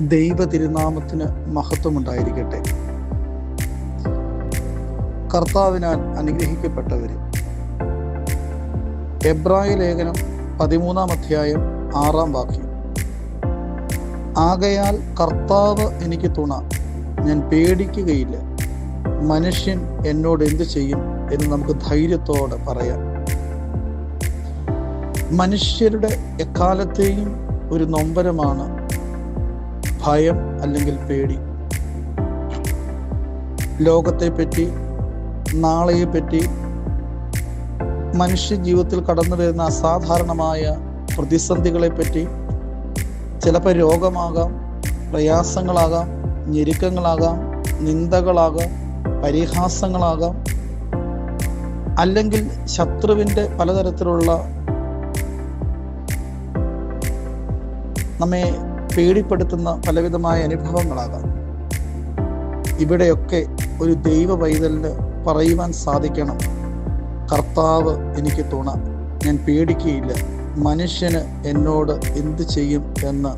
ദൈവ തിരുനാമത്തിന് മഹത്വമുണ്ടായിരിക്കട്ടെ. കർത്താവിനാൽ അനുഗ്രഹിക്കപ്പെട്ടവര്. എബ്രായ ലേഖനം പതിമൂന്നാം അധ്യായം ആറാം വാക്യം. ആകയാൽ കർത്താവ് എനിക്ക് തുണ ഞാൻ പേടിക്കുകയില്ല. മനുഷ്യൻ എന്നോട് എന്തു ചെയ്യും എന്ന് നമുക്ക് ധൈര്യത്തോടെ പറയാം. മനുഷ്യരുടെ എക്കാലത്തെയും ഒരു നൊമ്പരമാണ് ഭയം അല്ലെങ്കിൽ പേടി? ലോകത്തെപ്പറ്റി നാളെയെപ്പറ്റി മനുഷ്യ ജീവിതത്തിൽ കടന്നു വരുന്ന അസാധാരണമായ പ്രതിസന്ധികളെപ്പറ്റി ചിലപ്പോൾ രോഗമാകാം പ്രയാസങ്ങളാകാം ഞെരുക്കങ്ങളാകാം നിന്ദകളാകാം പരിഹാസങ്ങളാകാം. അല്ലെങ്കിൽ ശത്രുവിന്റെ പലതരത്തിലുള്ള നമ്മെ പേടിപ്പെടുത്തുന്ന പലവിധമായ അനുഭവങ്ങളാകാം. ഇവിടെയൊക്കെ ഒരു ദൈവ വൈതലിന് പറയുവാൻ സാധിക്കണം. കർത്താവ് എനിക്ക് തുണ. ഞാൻ പേടിക്കുകയില്ല. മനുഷ്യന് എന്നോട് എന്ത് ചെയ്യും എന്ന്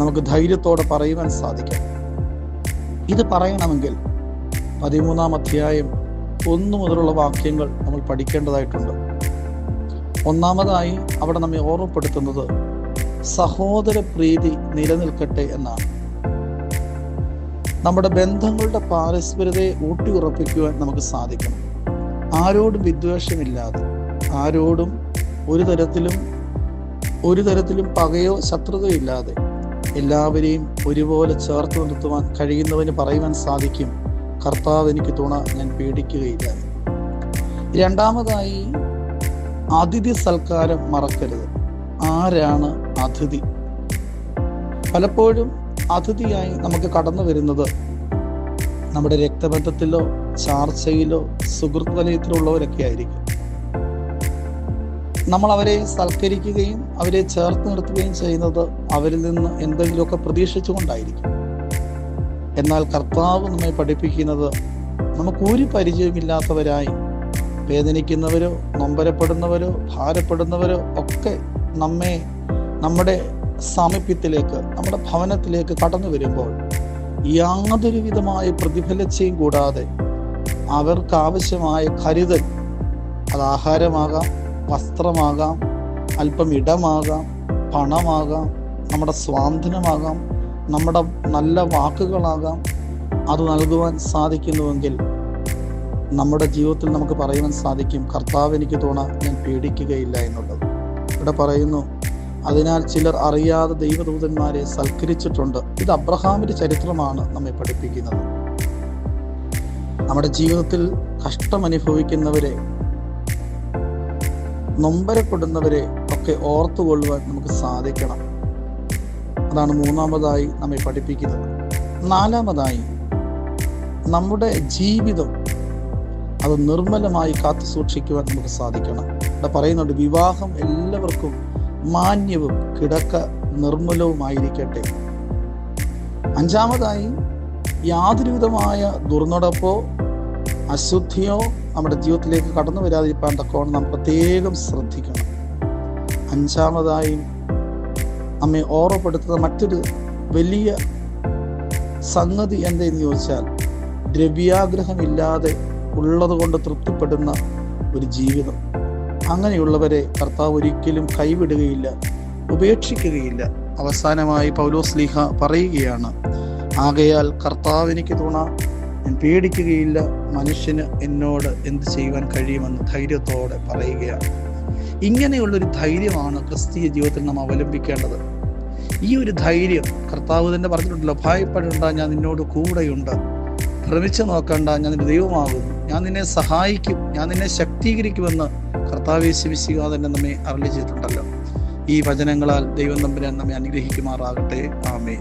നമുക്ക് ധൈര്യത്തോടെ പറയുവാൻ സാധിക്കണം ഇത് പറയണമെങ്കിൽ പതിമൂന്നാം അധ്യായം ഒന്നു മുതലുള്ള വാക്യങ്ങൾ നമ്മൾ പഠിക്കേണ്ടതായിട്ടുണ്ട്. ഒന്നാമതായി അവിടെ നമ്മെ ഓർമ്മപ്പെടുത്തുന്നത് സഹോദര പ്രീതി നിലനിൽക്കട്ടെ എന്നാണ്. നമ്മുടെ ബന്ധങ്ങളുടെ പാരസ്പര്യതയെ ഊട്ടിയുറപ്പിക്കുവാൻ നമുക്ക് സാധിക്കണം. ആരോടും വിദ്വേഷമില്ലാതെ ആരോടും ഒരു തരത്തിലും ഒരു തരത്തിലും പകയോ ശത്രുതയോ ഇല്ലാതെ എല്ലാവരെയും ഒരുപോലെ ചേർത്ത് നിർത്തുവാൻ കഴിയുന്നവന് പറയുവാൻ സാധിക്കും. കർത്താവ് എനിക്ക് തുണ ഞാൻ പേടിക്കുകയില്ല രണ്ടാമതായി അതിഥി സൽക്കാരം മറക്കരുത്. ആരാണ് അതിഥി? പലപ്പോഴും അതിഥിയായി നമുക്ക് കടന്നു വരുന്നത് നമ്മുടെ രക്തബന്ധത്തിലോ ചാർച്ചയിലോ സുഹൃത്ത് വലയത്തിലുള്ളവരൊക്കെ ആയിരിക്കും. നമ്മൾ അവരെ സൽക്കരിക്കുകയും അവരെ ചേർത്ത് നിർത്തുകയും ചെയ്യുന്നത് അവരിൽ നിന്ന് എന്തെങ്കിലുമൊക്കെ പ്രതീക്ഷിച്ചുകൊണ്ടായിരിക്കും. എന്നാൽ കർത്താവ് നമ്മെ പഠിപ്പിക്കുന്നത് നമുക്ക് ഒരു പരിചയമില്ലാത്തവരായി വേദനിക്കുന്നവരോ നൊമ്പരപ്പെടുന്നവരോ ഭാരപ്പെടുന്നവരോ ഒക്കെ നമ്മെ നമ്മുടെ സാമീപ്യത്തിലേക്ക് നമ്മുടെ ഭവനത്തിലേക്ക് കടന്നു വരുമ്പോൾ യാതൊരു വിധമായ പ്രതിഫലച്ചയും കൂടാതെ അവർക്ക് ആവശ്യമായ കരുതൽ അത് ആഹാരമാകാം വസ്ത്രമാകാം അല്പം ഇടമാകാം പണമാകാം നമ്മുടെ സ്വാതന്ത്ര്യമാകാം നമ്മുടെ നല്ല വാക്കുകളാകാം അത് നൽകുവാൻ സാധിക്കുന്നുവെങ്കിൽ നമ്മുടെ ജീവിതത്തിൽ നമുക്ക് പറയുവാൻ സാധിക്കും കർത്താവ് എനിക്ക് തോണ ഞാൻ പേടിക്കുകയില്ല എന്നുള്ളത്. ഇവിടെ പറയുന്നു അതിനാൽ ചിലർ അറിയാതെ ദൈവദൂതന്മാരെ സൽക്കരിച്ചിട്ടുണ്ട്. ഇത് അബ്രഹാമിന്റെ ചരിത്രമാണ് നമ്മെ പഠിപ്പിക്കുന്നത്. നമ്മുടെ ജീവിതത്തിൽ കഷ്ടമനുഭവിക്കുന്നവരെ നൊമ്പരപ്പെടുന്നവരെ ഒക്കെ ഓർത്തുകൊള്ളുവാൻ നമുക്ക് സാധിക്കണം. അതാണ് മൂന്നാമതായി നമ്മെ പഠിപ്പിക്കുന്നത്. നാലാമതായി നമ്മുടെ ജീവിതം അത് നിർമ്മലമായി കാത്തു സൂക്ഷിക്കുവാൻ നമുക്ക് സാധിക്കണം. ഇവിടെ പറയുന്നുണ്ട് വിവാഹം എല്ലാവർക്കും മാന്യവും കിടക്ക നിർമ്മലവുമായിരിക്കട്ടെ. അഞ്ചാമതായി യാതൊരുവിധമായ ദുർനടപ്പോ അശുദ്ധിയോ നമ്മുടെ ജീവിതത്തിലേക്ക് കടന്നു വരാതിരിക്കാൻ തക്കവണ്ണം നാം പ്രത്യേകം ശ്രദ്ധിക്കണം. അഞ്ചാമതായി നമ്മെ ഓർമ്മപ്പെടുത്തുന്ന മറ്റൊരു വലിയ സംഗതി എന്തെന്ന് ചോദിച്ചാൽ ദ്രവ്യാഗ്രഹമില്ലാതെ ഉള്ളത് കൊണ്ട് തൃപ്തിപ്പെടുന്ന ഒരു ജീവിതം. അങ്ങനെയുള്ളവരെ കർത്താവ് ഒരിക്കലും കൈവിടുകയില്ല ഉപേക്ഷിക്കുകയില്ല. അവസാനമായി പൗലോസ് ലീഹ പറയുകയാണ് ആകയാൽ കർത്താവ് എനിക്ക് തുണ ഞാൻ പേടിക്കുകയില്ല മനുഷ്യന് എന്നോട് എന്ത് ചെയ്യുവാൻ കഴിയുമെന്ന് ധൈര്യത്തോടെ പറയുകയാണ്. ഇങ്ങനെയുള്ളൊരു ധൈര്യമാണ് ക്രിസ്തീയ ജീവിതത്തിൽ നാം അവലംബിക്കേണ്ടത്. ഈ ഒരു ധൈര്യം കർത്താവ് തന്നെ പറഞ്ഞിട്ടുണ്ടല്ലോ ഭയപ്പെടേണ്ട ഞാൻ നിന്നോട് കൂടെയുണ്ട്. ഭ്രമിച്ചു നോക്കണ്ട ഞാൻ നിന്റെ ദൈവമാകുന്നു. ഞാൻ നിന്നെ സഹായിക്കും ഞാൻ നിന്നെ ശക്തീകരിക്കുമെന്ന് കർത്താവേശി വിശിക തന്നെ നമ്മെ അറിയിച്ചിട്ടുണ്ടല്ലോ ഈ വചനങ്ങളാൽ ദൈവം തമ്പുരാൻ നമ്മെ അനുഗ്രഹിക്കുമാറാകട്ടെ. ആമേ